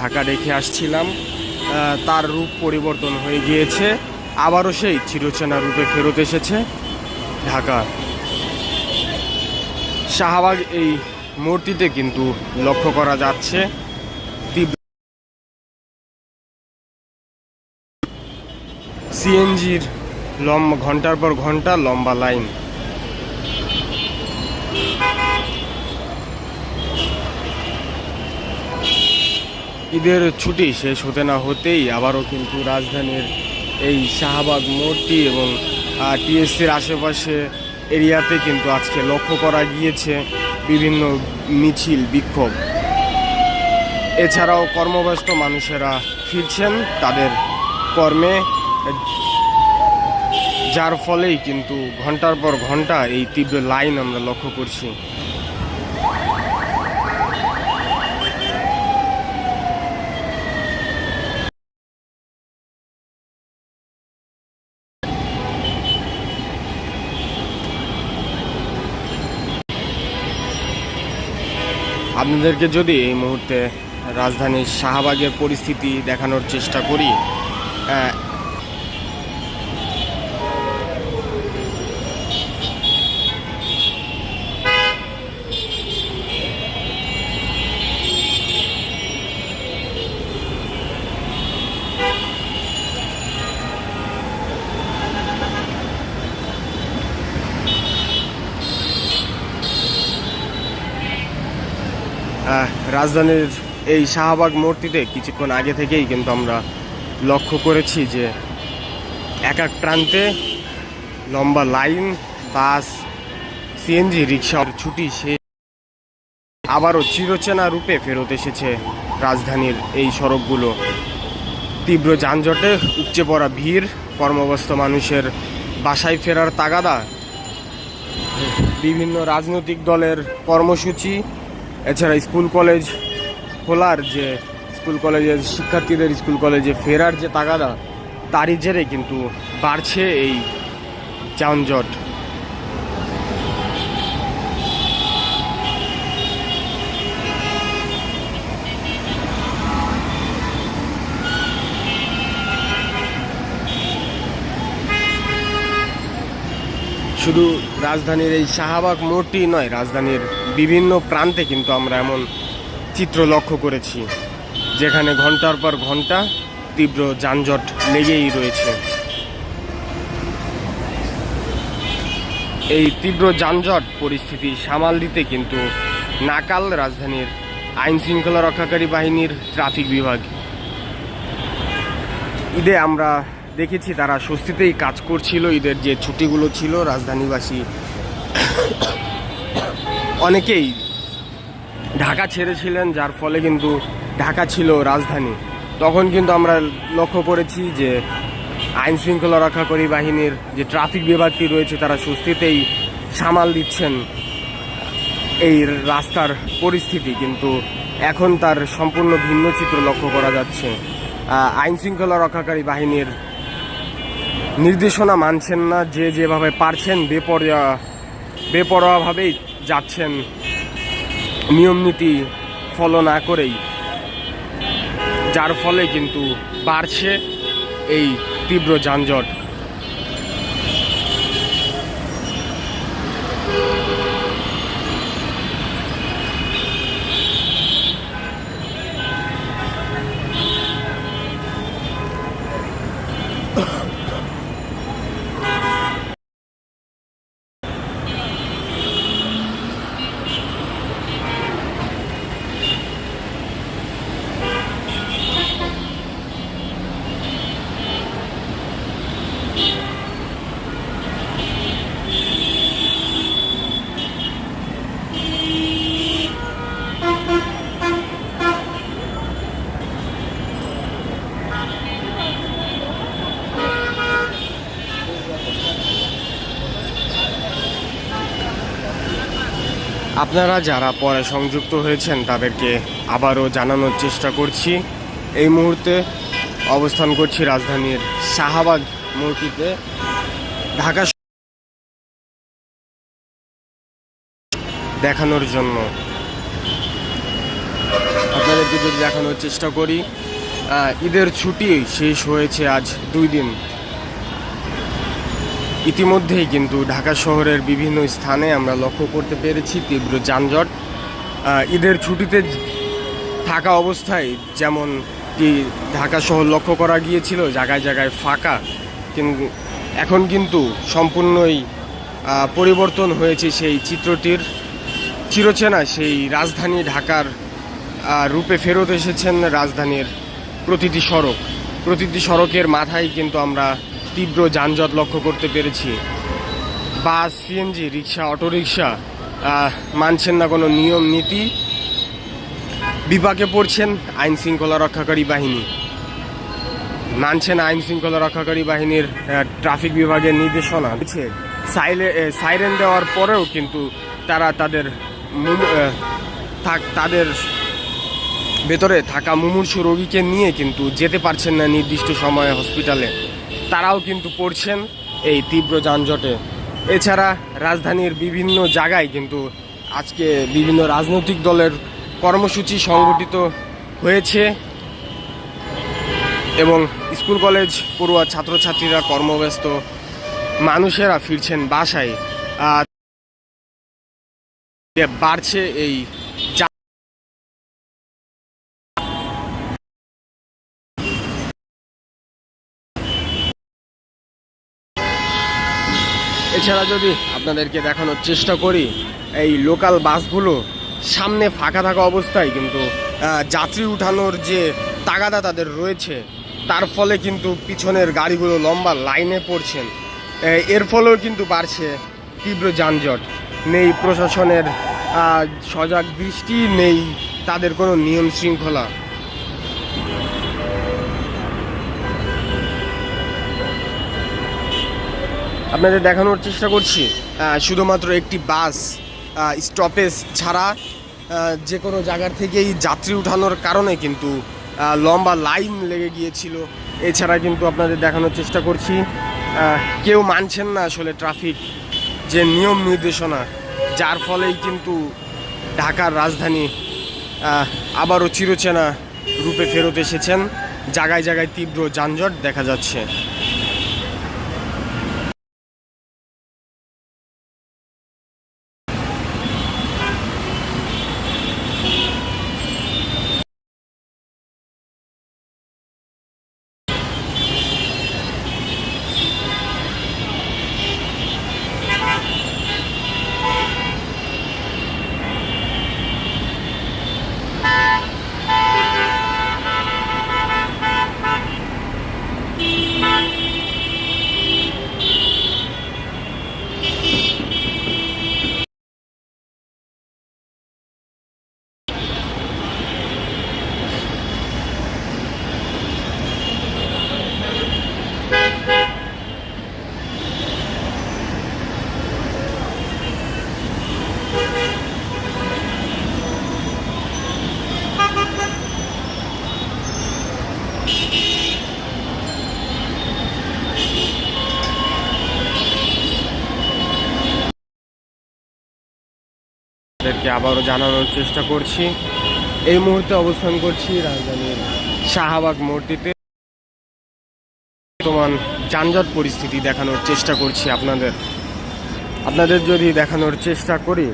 ঢাকা রেখে আসছিলাম তার রূপ পরিবর্তন হয়ে গিয়েছে, আবারও সেই চিরচেনা রূপে ফেরত এসেছে ঢাকা। শাহবাগ এই মূর্তিতে কিন্তু লক্ষ্য করা যাচ্ছে। সিএনজির লম্বা ঘণ্টার পর ঘণ্টা লম্বা লাইন। ঈদের ছুটি শেষ হতে না হতেই আবারও কিন্তু রাজধানীর এই শাহবাগ মোড়টি এবং টিএসসির আশেপাশে এরিয়াতে কিন্তু আজকে লক্ষ্য করা গিয়েছে বিভিন্ন মিছিল, বিক্ষোভ। এছাড়াও কর্মব্যস্ত মানুষেরা ফিরছেন তাদের কর্মে, যার ফলেই কিন্তু ঘণ্টার পর ঘণ্টা এই তীব্র লাইন আমরা লক্ষ্য করছি। আপনাদেরকে যদি এই মুহূর্তে রাজধানীর শাহবাগের পরিস্থিতি দেখানোর চেষ্টা করি রাজধানীর এই শাহবাগ মূর্তিতে কিছুক্ষণ আগে থেকেই কিন্তু আমরা লক্ষ্য করেছি যে এক এক প্রান্তে লম্বা লাইন, বাস সিএনজি রিক্সার ছুটি, সে আবারও চিরচেনা রূপে ফেরত এসেছে রাজধানীর এই সড়কগুলো। তীব্র যানজটে উপচে পড়া ভিড়, কর্মব্যস্ত মানুষের বাসায় ফেরার তাগাদা, বিভিন্ন রাজনৈতিক দলের কর্মসূচি এছাড়া স্কুল কলেজ খোলার যে স্কুল কলেজের শিক্ষার্থীদের স্কুল কলেজে ফেরার যে তাগাদা, তারই জেরে কিন্তু বাড়ছে এই যানজট। শুধু রাজধানীর এই শাহবাগ মোড়টি নয়, রাজধানীর বিভিন্ন প্রান্তে কিন্তু আমরা এমন চিত্র লক্ষ্য করেছি, যেখানে ঘণ্টার পর ঘণ্টা তীব্র যানজট লেগেই রয়েছে। এই তীব্র যানজট পরিস্থিতি সামাল দিতে কিন্তু নাকাল রাজধানীর আইন শৃঙ্খলা রক্ষাকারী বাহিনীর ট্রাফিক বিভাগ। ঈদে আমরা দেখেছি তারা স্বস্তিতেই কাজ করছিল, ঈদের যে ছুটিগুলো ছিল, রাজধানীবাসী অনেকেই ঢাকা ছেড়েছিলেন, যার ফলে কিন্তু ঢাকা ছিল রাজধানী। তখন কিন্তু আমরা লক্ষ্য করেছি যে আইন শৃঙ্খলা রক্ষাকারী বাহিনীর যে ট্রাফিক বিভাগটি রয়েছে, তারা স্বস্তিতেই সামাল দিচ্ছেন এই রাস্তার পরিস্থিতি। কিন্তু এখন তার সম্পূর্ণ ভিন্ন চিত্র লক্ষ্য করা যাচ্ছে। আইন শৃঙ্খলা রক্ষাকারী বাহিনীর নির্দেশনা মানছেন না, যে যেভাবে পারছেন, বেপরোয়া, বেপরোয়াভাবেই যাচ্ছেন নিয়ম নীতি ফলো না করেই। যার ফলে কিন্তু বাড়ছে এই তীব্র যানজট। আপনারা যারা পরে সংযুক্ত হয়েছেন, তাদেরকে আবারও জানানোর চেষ্টা করছি। এই মুহূর্তে অবস্থান করছি রাজধানীর শাহবাগ মূর্তিতে। ঢাকা দেখানোর জন্য। আপনাদের আপনাদেরকে যদি দেখানোর চেষ্টা করি ঈদের ছুটি শেষ হয়েছে আজ দুই দিন। ইতিমধ্যেই কিন্তু ঢাকা শহরের বিভিন্ন স্থানে আমরা লক্ষ্য করতে পেরেছি তীব্র যানজট। ঈদের ছুটিতে থাকা অবস্থায় যেমন ঢাকা শহর লক্ষ্য করা গিয়েছিল, জায়গায় জায়গায় ফাঁকা কিন্তু এখন কিন্তু সম্পূর্ণই পরিবর্তন হয়েছে সেই চিত্রটির। চিরচেনা সেই রাজধানী ঢাকার রূপে ফেরত এসেছেন রাজধানীর প্রতিটি সড়ক। প্রতিটি সড়কের মাথায় কিন্তু আমরা তীব্র যানজট লক্ষ্য করতে পেরেছি। বাস সিএনজি রিক্সা অটোরিকশা মানছেন না কোনো নিয়ম, নীতি। বিপাকে পড়ছেন আইন শৃঙ্খলা রক্ষাকারী বাহিনী। মানছেন আইন শৃঙ্খলা রক্ষাকারী বাহিনীর ট্রাফিক বিভাগের নির্দেশনা। সাইরেন দেওয়ার পরেও কিন্তু তারা তাদের তাদের ভেতরে থাকা মুমূর্ষু রোগীকে নিয়ে কিন্তু যেতে পারছেন না নির্দিষ্ট সময়ে হসপিটালে। তারাও কিন্তু পড়ছেন এই তীব্র যানজটে। এছাড়া রাজধানীর বিভিন্ন জায়গায় কিন্তু আজকে বিভিন্ন রাজনৈতিক দলের কর্মসূচি সংগঠিত হয়েছে এবং স্কুল কলেজ পড়ুয়া ছাত্রছাত্রীরা কর্মব্যস্ত, মানুষেরা ফিরছেন বাসায়। বাড়ছে এই এছাড়া যদি আপনাদেরকে দেখানোর চেষ্টা করি, এই লোকাল বাসগুলো সামনে ফাঁকা থাকা অবস্থায় কিন্তু যাত্রী উঠানোর যে তাগাদা তাদের রয়েছে, তার ফলে কিন্তু পিছনের গাড়িগুলো লম্বা লাইনে পড়ছেন এর ফলেও কিন্তু বাড়ছে তীব্র যানজট। নেই প্রশাসনের সজাগ দৃষ্টি, নেই তাদের কোনো নিয়ম শৃঙ্খলা। আপনাদের দেখানোর চেষ্টা করছি শুধুমাত্র একটি বাস স্টপেজ ছাড়া যে কোনো জায়গার থেকেই যাত্রী উঠানোর কারণে কিন্তু লম্বা লাইন লেগে গিয়েছিল। এছাড়া কিন্তু আপনাদের দেখানোর চেষ্টা করছি কেউ মানছেন না আসলে ট্রাফিক যে নিয়ম নির্দেশনা, যার ফলেই কিন্তু ঢাকার রাজধানী আবারও চিরচেনা রূপে ফেরত এসেছেন। জায়গায় জায়গায় তীব্র যানজট দেখা যাচ্ছে। আপনাদেরকে আবারও জানানোর চেষ্টা করছি। এই মুহূর্তে অবস্থান করছি রাজধানীর শাহবাগ মূর্তিতে। বর্তমান যানজট পরিস্থিতি দেখানোর চেষ্টা করছি আপনাদের। আপনাদের যদি দেখানোর চেষ্টা করি,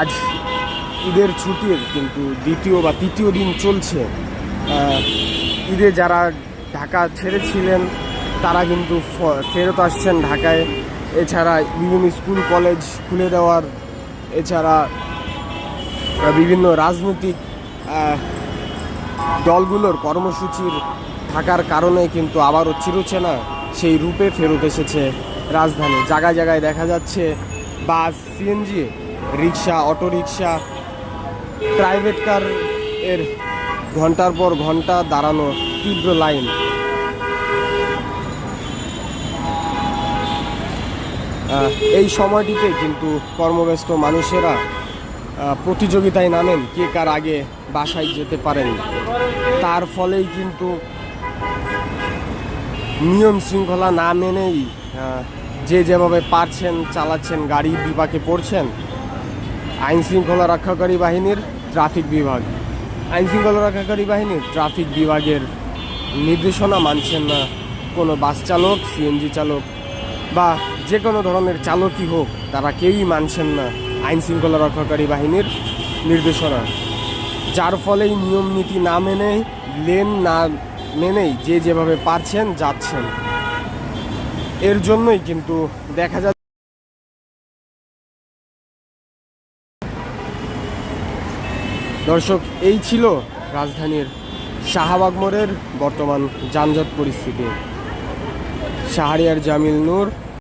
আজ ঈদের ছুটির কিন্তু দ্বিতীয় বা তৃতীয় দিন চলছে। ঈদে যারা ঢাকা ছেড়েছিলেন, তারা কিন্তু ফেরত আসছেন ঢাকায়। এছাড়া বিভিন্ন স্কুল, কলেজ খুলে দেওয়ার এছাড়া বিভিন্ন রাজনৈতিক দলগুলোর কর্মসূচির থাকার কারণে কিন্তু আবারও চিরচেনা সেই রূপে ফেরত এসেছে রাজধানী। জায়গায় জায়গায় দেখা যাচ্ছে bus CNG rickshaw auto rickshaw, private car এর ঘণ্টার পর ঘণ্টা দাঁড়ানো তীব্র লাইন। এই সময়টিতে কিন্তু কর্মব্যস্ত মানুষেরা প্রতিযোগিতায় নামেন কে কার আগে বাসায় যেতে পারেন তার ফলেই কিন্তু নিয়ম শৃঙ্খলা না মেনেই যে যেভাবে পারছেন, চালাচ্ছেন, গাড়ি বিপাকে পড়ছেন, আইন শৃঙ্খলা রক্ষাকারী বাহিনীর ট্রাফিক বিভাগ। আইন শৃঙ্খলা রক্ষাকারী বাহিনীর ট্রাফিক বিভাগের নির্দেশনা মানছেন না কোনো বাস চালক, সিএনজি চালক বা যে কোনো ধরনের চালকই হোক, তারা কেউই মানছেন না আইন শৃঙ্খলা রক্ষাকারী বাহিনীর নির্দেশনা। যার ফলেই নিয়ম নীতি না মেনে লেন না মেনেই যে যেভাবে পারছেন যাচ্ছেন। এর জন্যই কিন্তু দেখা যাচ্ছে দর্শক, এই ছিল রাজধানীর শাহবাগ মোড়ের বর্তমান যানজট পরিস্থিতি। शाहरियार जामिल नूर।